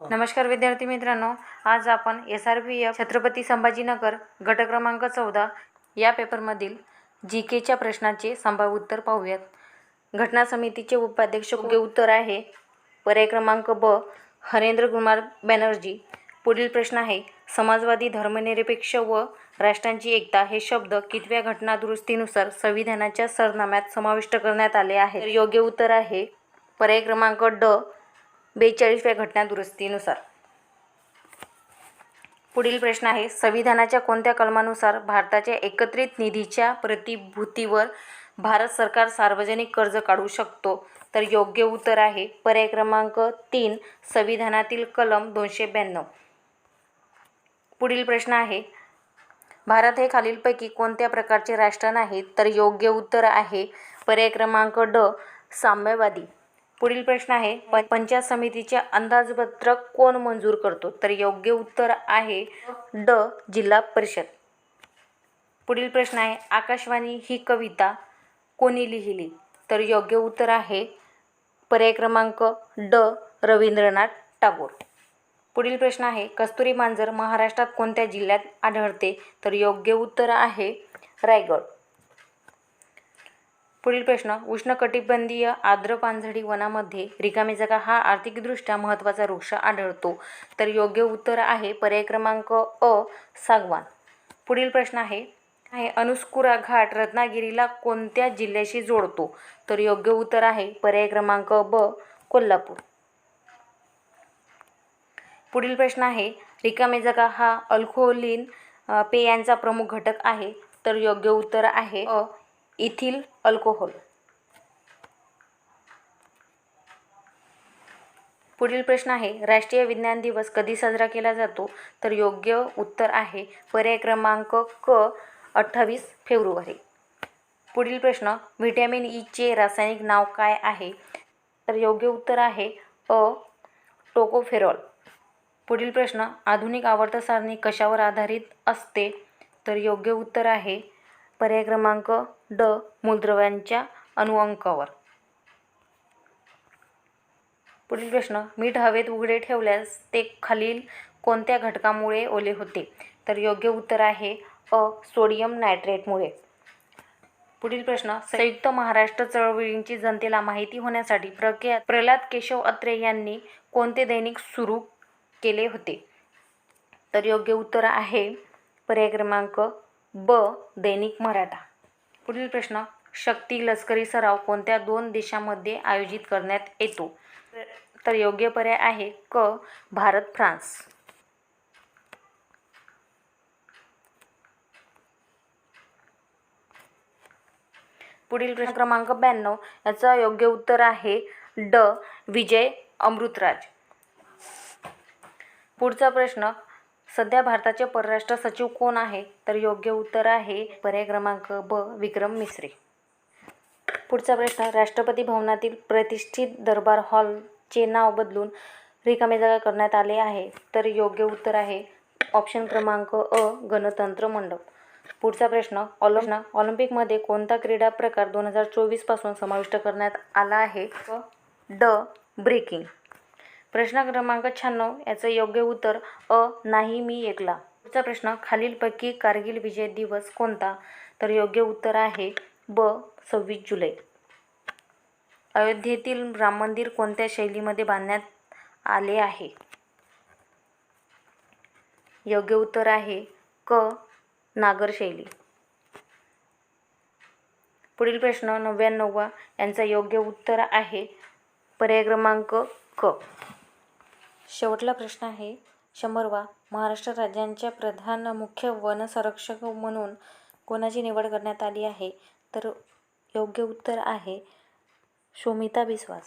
नमस्कार विद्यार्थी मित्रांनो आज आपण S R P F Chhatrapati Sambhajinagar गट क्रमांक चौदा या पेपरमधील जी केच्या प्रश्नाचे संभाव्य उत्तर पाहूयात. घटना समितीचे उपाध्यक्ष योग्य उत्तर आहे? पर्याय क्रमांक ब हरेंद्र कुमार बॅनर्जी. पुढील प्रश्न आहे समाजवादी धर्मनिरपेक्ष व राष्ट्रांची एकता हे शब्द कितव्या घटना दुरुस्तीनुसार संविधानाच्या सरनाम्यात समाविष्ट करण्यात आले आहे योग्य उत्तर आहे पर्याय क्रमांक ड बेचाळीसव्या घटना दुरुस्तीनुसार. पुढील प्रश्न आहे संविधानाच्या कोणत्या कलमानुसार भारताच्या एकत्रित निधीच्या प्रतिभूतीवर भारत सरकार सार्वजनिक कर्ज काढू शकतो? तर योग्य उत्तर आहे पर्याय क्रमांक तीन संविधानातील कलम दोनशे ब्याण्णव. पुढील प्रश्न आहे भारत हे खालीलपैकी कोणत्या प्रकारचे राष्ट्र नाही तर योग्य उत्तर आहे पर्याय क्रमांक ड साम्यवादी. पुढील प्रश्न आहे प- पंचायत समितीचे अंदाजपत्रक कोण मंजूर करतो? तर योग्य उत्तर आहे ड जिल्हा परिषद. पुढील प्रश्न आहे आकाशवाणी ही कविता कोणी लिहिली? तर योग्य उत्तर आहे पर्याय क्रमांक ड रवींद्रनाथ टागोर. पुढील प्रश्न आहे कस्तुरी मांजर महाराष्ट्रात कोणत्या जिल्ह्यात आढळते? तर योग्य उत्तर आहे रायगड. पुढील प्रश्न उष्णकटिबंधीय आर्द्र पानझडी वनामध्ये रिकामी जागा हा आर्थिकदृष्ट्या महत्त्वाचा वृक्ष आढळतो. तर योग्य उत्तर आहे पर्याय क्रमांक अ सागवान. पुढील प्रश्न आहे आहे अनुस्कुरा घाट रत्नागिरीला कोणत्या जिल्ह्याशी जोडतो? तर योग्य उत्तर आहे पर्याय क्रमांक ब कोल्हापूर. पुढील प्रश्न आहे रिकामी जागा हा अल्कोहोलीन पेयांचा प्रमुख घटक आहे. तर योग्य उत्तर आहे अ इथिल अल्कोहोल. पुढील प्रश्न आहे राष्ट्रीय विज्ञान दिवस कधी साजरा केला जातो? तर योग्य उत्तर आहे पर्याय क्रमांक क अठ्ठावीस फेब्रुवारी. पुढील प्रश्न व्हिटॅमिन ईचे रासायनिक नाव काय आहे? तर योग्य उत्तर आहे अ टोकोफेरॉल. पुढील प्रश्न आधुनिक आवर्त सारणी कशावर आधारित असते? तर योग्य उत्तर आहे पर्याय क्रमांक ड मूलद्रव्यांच्या अणुअंकावर पुढील प्रश्न मीठ हवेत उघडे ठेवल्यास ते खालील कोणत्या घटकामुळे ओले होते? तर योग्य उत्तर आहे अ सोडियम नायट्रेटमुळे. पुढील प्रश्न संयुक्त महाराष्ट्र चळवळींची जनतेला माहिती होण्यासाठी प्रख्यात प्रल्हाद केशव अत्रे यांनी कोणते दैनिक सुरू केले होते? तर योग्य उत्तर आहे पर्याय क्रमांक ब दैनिक मराठा. पुढील प्रश्न शक्ती लष्करी सराव कोणत्या दोन देशांमध्ये आयोजित करण्यात येतो? तर योग्य पर्याय आहे क भारत फ्रान्स. पुढील प्रश्न क्रमांक ब्याण्णव याचं योग्य उत्तर आहे ड विजय अमृतराज. पुढचा प्रश्न सध्या भारताचे परराष्ट्र सचिव कोण आहे? तर योग्य उत्तर आहे पर्याय क्रमांक ब विक्रम मिश्रे पुढचा प्रश्न राष्ट्रपती भवनातील प्रतिष्ठित दरबार हॉलचे नाव बदलून रिकामे जागा करण्यात आले आहे. तर योग्य उत्तर आहे ऑप्शन क्रमांक अ गणतंत्र मंडप. पुढचा प्रश्न ऑलिम्प ऑलिम्पिकमध्ये कोणता क्रीडा प्रकार दोन हजार चोवीसपासून समाविष्ट करण्यात आला आहे? ड ब्रेकिंग. प्रश्न क्रमांक शहाण्णव याचं योग्य उत्तर अ नाही मी एकला. पुढचा प्रश्न खालीलपैकी कारगिल विजय दिवस कोणता? तर योग्य उत्तर आहे ब सव्वीस जुलै. अयोध्येतील राम मंदिर कोणत्या शैलीमध्ये बांधण्यात आले आहे? योग्य उत्तर आहे क नागर शैली. पुढील प्रश्न नव्याण्णववा यांचा योग्य उत्तर आहे पर्याय क्रमांक क. शेवटला प्रश्न आहे शंभरवा महाराष्ट्र राज्यांच्या प्रधान मुख्य वनसंरक्षक म्हणून कोणाची निवड करण्यात आली आहे? तर योग्य उत्तर आहे शोमिता बिस्वास.